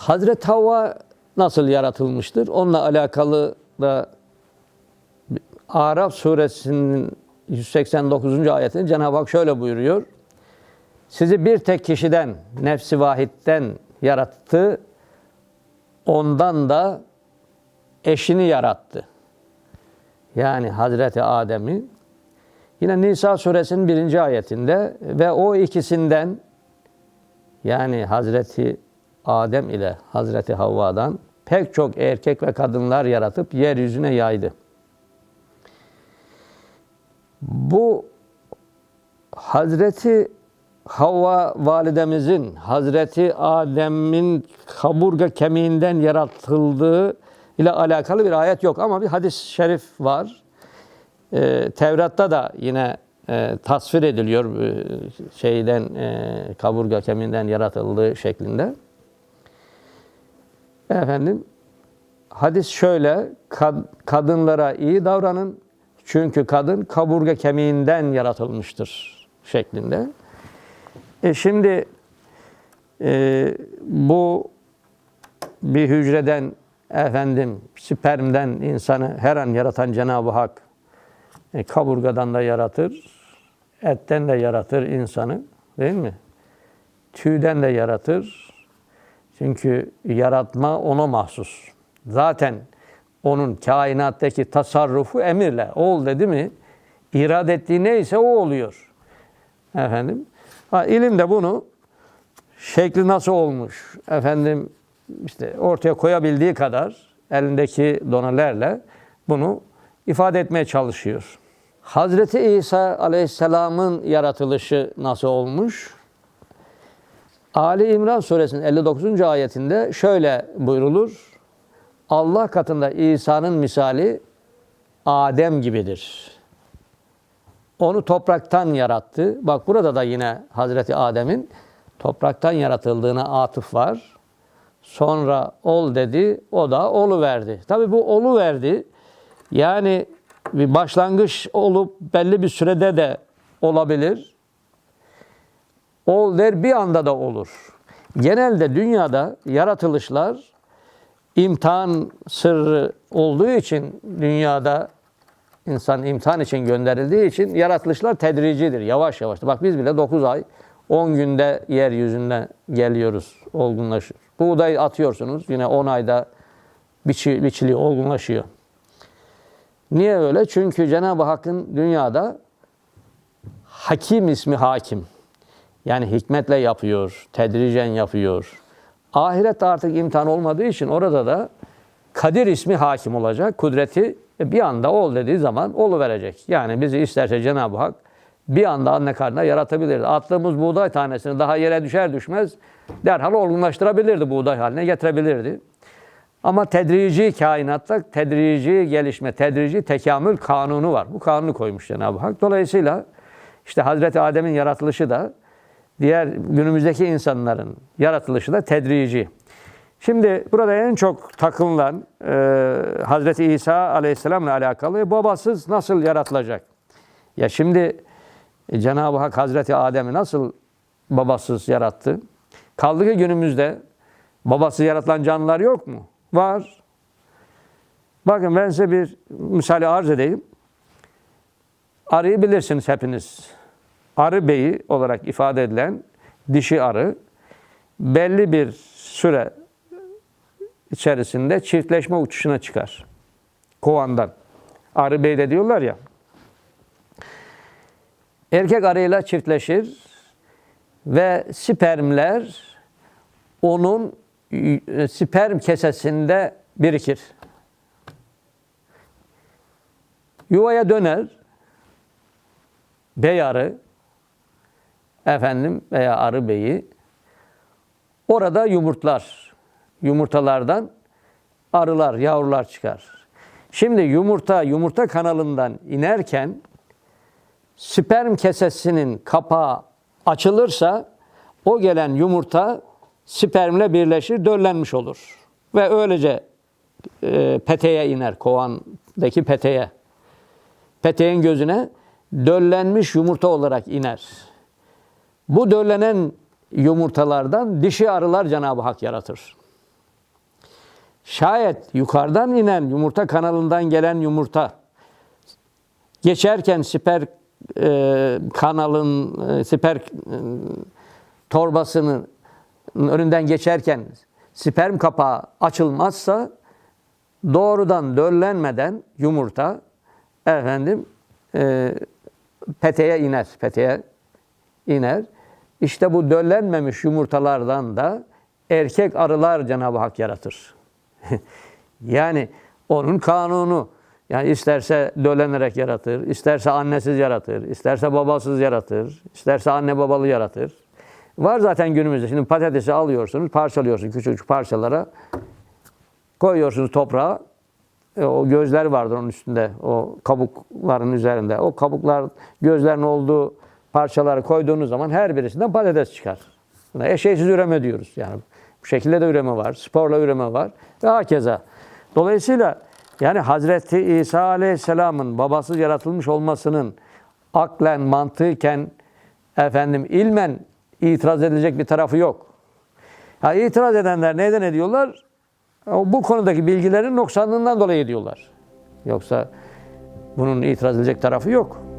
Hazreti Havva nasıl yaratılmıştır? Onunla alakalı da Araf suresinin 189. ayetinde Cenab-ı Hak şöyle buyuruyor. Sizi bir tek kişiden, nefsi vahitten yarattı. Ondan da eşini yarattı. Yani Hazreti Adem'i. Yine Nisa suresinin birinci ayetinde ve o ikisinden yani Hazreti Adem ile Hazreti Havva'dan pek çok erkek ve kadınlar yaratıp yeryüzüne yaydı. Bu Hazreti Havva validemizin Hazreti Adem'in kaburga kemiğinden yaratıldığı ile alakalı bir ayet yok ama bir hadis-i şerif var. Ee, Tevrat'ta da yine e, tasvir ediliyor e, şeyden e, kaburga kemiğinden yaratıldığı şeklinde. Efendim hadis şöyle kad- kadınlara iyi davranın çünkü kadın kaburga kemiğinden yaratılmıştır şeklinde. E şimdi e, bu bir hücreden efendim spermden insanı her an yaratan Cenab-ı Hak e, kaburgadan da yaratır, etten de yaratır insanı değil mi? Tüyden de yaratır. Çünkü yaratma ona mahsus. Zaten onun kainattaki tasarrufu emirle. Ol dedi mi irade ettiği neyse o oluyor. Efendim. Ha, ilim de bunu şekli nasıl olmuş efendim işte ortaya koyabildiği kadar elindeki donelerle bunu ifade etmeye çalışıyor. Hazreti İsa Aleyhisselam'ın yaratılışı nasıl olmuş? Ali İmran suresinin 59. ayetinde şöyle buyrulur. Allah katında İsa'nın misali Adem gibidir. Onu topraktan yarattı. Bak burada da yine Hazreti Adem'in topraktan yaratıldığına atıf var. Sonra ol dedi, o da olu verdi. Tabi bu olu verdi. Yani bir başlangıç olup belli bir sürede de olabilir. Ol der bir anda da olur. Genelde dünyada yaratılışlar imtihan sırrı olduğu için dünyada insan imtihan için gönderildiği için yaratılışlar tedricidir. Yavaş yavaş. Bak biz bile 9 ay 10 günde yeryüzüne geliyoruz, olgunlaşır. Buğday atıyorsunuz yine 10 ayda biçi, biçiliyor, olgunlaşıyor. Niye öyle? Çünkü Cenab-ı Hakk'ın dünyada Hakim ismi hakim. Yani hikmetle yapıyor, tedricen yapıyor. Ahirette artık imtihan olmadığı için orada da Kadir ismi hakim olacak. Kudreti bir anda ol dediği zaman olu verecek. Yani bizi isterse Cenab-ı Hak bir anda anne karnına yaratabilir. Attığımız buğday tanesini daha yere düşer düşmez derhal olgunlaştırabilirdi buğday haline getirebilirdi. Ama tedrici kainatta tedrici gelişme, tedrici tekamül kanunu var. Bu kanunu koymuş Cenab-ı Hak. Dolayısıyla işte Hazreti Adem'in yaratılışı da diğer günümüzdeki insanların yaratılışı da tedrici. Şimdi burada en çok takılan e, Hazreti İsa Aleyhisselam'la alakalı babasız nasıl yaratılacak? Ya şimdi e, Cenab-ı Hak Hazreti Adem'i nasıl babasız yarattı? Kaldı ki günümüzde babasız yaratılan canlılar yok mu? Var. Bakın ben size bir misali arz edeyim. Arıyı bilirsiniz hepiniz. Arı beyi olarak ifade edilen dişi arı belli bir süre içerisinde çiftleşme uçuşuna çıkar. Kovandan. Arı bey de diyorlar ya. Erkek arıyla çiftleşir ve spermler onun e, sperm kesesinde birikir. Yuvaya döner. Bey arı efendim veya arı beyi orada yumurtlar. Yumurtalardan arılar, yavrular çıkar. Şimdi yumurta yumurta kanalından inerken sperm kesesinin kapağı açılırsa o gelen yumurta spermle birleşir, döllenmiş olur. Ve öylece e, peteğe iner, kovandaki peteğe. Peteğin gözüne döllenmiş yumurta olarak iner. Bu döllenen yumurtalardan dişi arılar Cenab-ı Hak yaratır. şayet yukarıdan inen yumurta kanalından gelen yumurta geçerken siper e, kanalın e, siper e, torbasının önünden geçerken sperm kapağı açılmazsa doğrudan döllenmeden yumurta efendim e, peteğe iner. Peteğe iner. İşte bu döllenmemiş yumurtalardan da erkek arılar Cenab-ı Hak yaratır. yani onun kanunu. Yani isterse döllenerek yaratır, isterse annesiz yaratır, isterse babasız yaratır, isterse anne babalı yaratır. Var zaten günümüzde. Şimdi patatesi alıyorsunuz, parçalıyorsunuz küçük küçük parçalara. Koyuyorsunuz toprağa. E, o gözler vardır onun üstünde, o kabukların üzerinde. O kabuklar, gözlerin olduğu parçaları koyduğunuz zaman her birisinden patates çıkar. Buna eşeğsiz üreme diyoruz. Yani bu şekilde de üreme var, sporla üreme var ve hakeza. Dolayısıyla yani Hazreti İsa Aleyhisselam'ın babasız yaratılmış olmasının aklen, mantıken, efendim ilmen itiraz edilecek bir tarafı yok. Ha, itiraz edenler neden ediyorlar? Bu konudaki bilgilerin noksanlığından dolayı ediyorlar. Yoksa bunun itiraz edilecek tarafı yok.